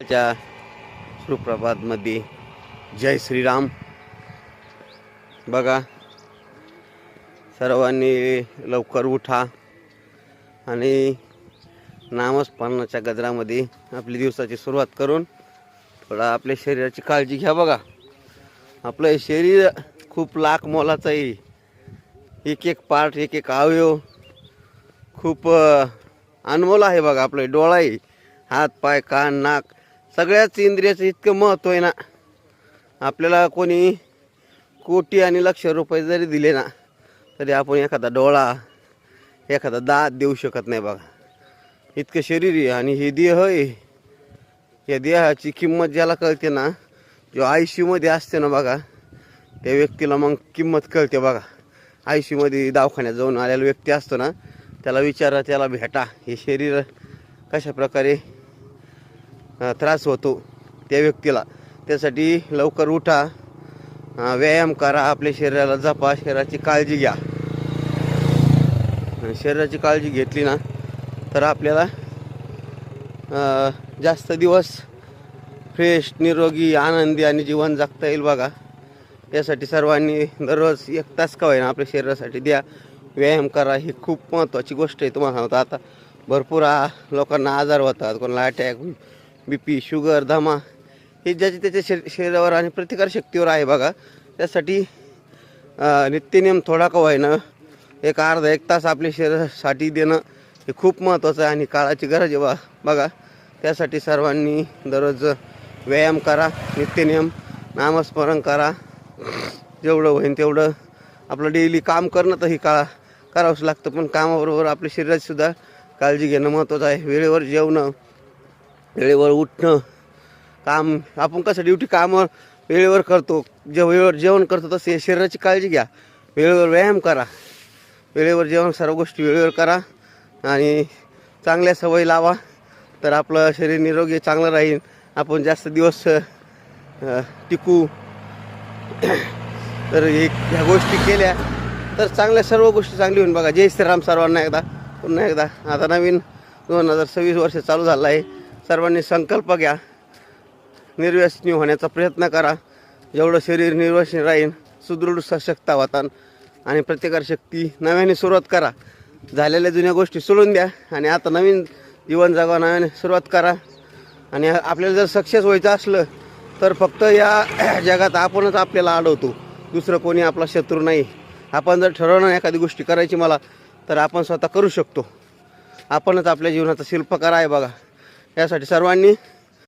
च्या सुप्रभातमध्ये. जय श्रीराम. बघा सर्वांनी लवकर उठा आणि नामस्मरणाच्या गजरामध्ये आपली दिवसाची सुरुवात करून थोडा आपल्या शरीराची काळजी घ्या बघा. आपलं शरीर खूप लाख मोलाचं आहे. एक एक पार्ट एक एक अवयव खूप अनमोल आहे बघा. आपलं डोळा आहे. हात पाय कान नाक सगळ्याच इंद्रियाचं इतकं महत्त्व आहे ना आपल्याला कोणी कोटी आणि लक्ष रुपये जरी दिले ना तरी आपण एखादा डोळा एखादा दात देऊ शकत नाही बघा. इतकं शरीर आहे आणि हे देह आहे. या देहाची किंमत ज्याला कळते ना जो आय सीमध्ये असते ना बघा त्या व्यक्तीला मग किंमत कळते बघा. आय सीमध्ये दवाखान्यात जाऊन आलेला व्यक्ती असतो ना त्याला विचारा त्याला भेटा. हे शरीर कशा प्रकारे त्रास होतो त्या व्यक्तीला. त्यासाठी लवकर उठा व्यायाम करा आपल्या शरीराला जपा शरीराची काळजी घ्या. शरीराची काळजी घेतली ना तर आपल्याला जास्त दिवस फ्रेश निरोगी आनंदी आणि जीवन जगता येईल बघा. यासाठी सर्वांनी दररोज एक तास का होईना आपल्या शरीरासाठी द्या. व्यायाम करा ही खूप महत्त्वाची गोष्ट आहे तुम्हाला सांगतो. आता भरपूर लोकांना आजार होतात कोणाला अटॅक बी पी शुगर धमा हे ज्याच्या त्याच्या शरी शरीरावर आणि प्रतिकारशक्तीवर आहे बघा. त्यासाठी नित्यनियम नित्यनेम थोडा का होईना. एक अर्धा एक तास आपल्या शरीरासाठी देणं हे खूप महत्त्वाचं आहे आणि काळाची गरज आहे बा बघा. त्यासाठी सर्वांनी दररोज व्यायाम करा नित्यनियम नामस्मरण करा. जेवढं होईन तेवढं आपलं डेली काम करणं तर ही काळा करावंच लागतं पण कामाबरोबर आपल्या शरीरातसुद्धा काळजी घेणं महत्त्वाचं आहे. वेळेवर जेवणं वेळेवर उठणं काम आपण कसं ड्युटी कामावर वेळेवर करतो. जे वेळेवर जेवण करतो तसे शरीराची काळजी घ्या. वेळेवर व्यायाम करा. वेळेवर जेवण सर्व गोष्टी वेळेवर करा आणि चांगल्या सवयी लावा. तर आपलं शरीर निरोगी चांगलं राहील. आपण जास्त दिवस टिकू. तर हे ह्या गोष्टी केल्या तर चांगल्या सर्व गोष्टी चांगली होईल. बघा जय श्रीराम सर्वांना एकदा पुन्हा एकदा. आता नवीन दोन हजार सव्वीस वर्ष चालू झालं आहे. सर्वांनी संकल्प घ्या. निर्व्यसनी होण्याचा प्रयत्न करा. जेवढं शरीर निर्व्यसनी राहील सुदृढ सशक्त वातान आणि प्रतिकारशक्ती नव्याने सुरुवात करा. झालेल्या जुन्या गोष्टी सोडून द्या आणि आता नवीन जीवन जगा नव्याने सुरुवात करा. आणि आपल्याला जर सक्सेस व्हायचं असलं तर फक्त या जगात आपणच आपल्याला अडवतो दुसरं कोणी आपला शत्रू नाही. आपण जर ठरवलं एखादी गोष्टी करायची मला तर आपण स्वतः करू शकतो. आपणच आपल्या जीवनाचा शिल्पकार आहे बघा. यासाठी सर्वांनी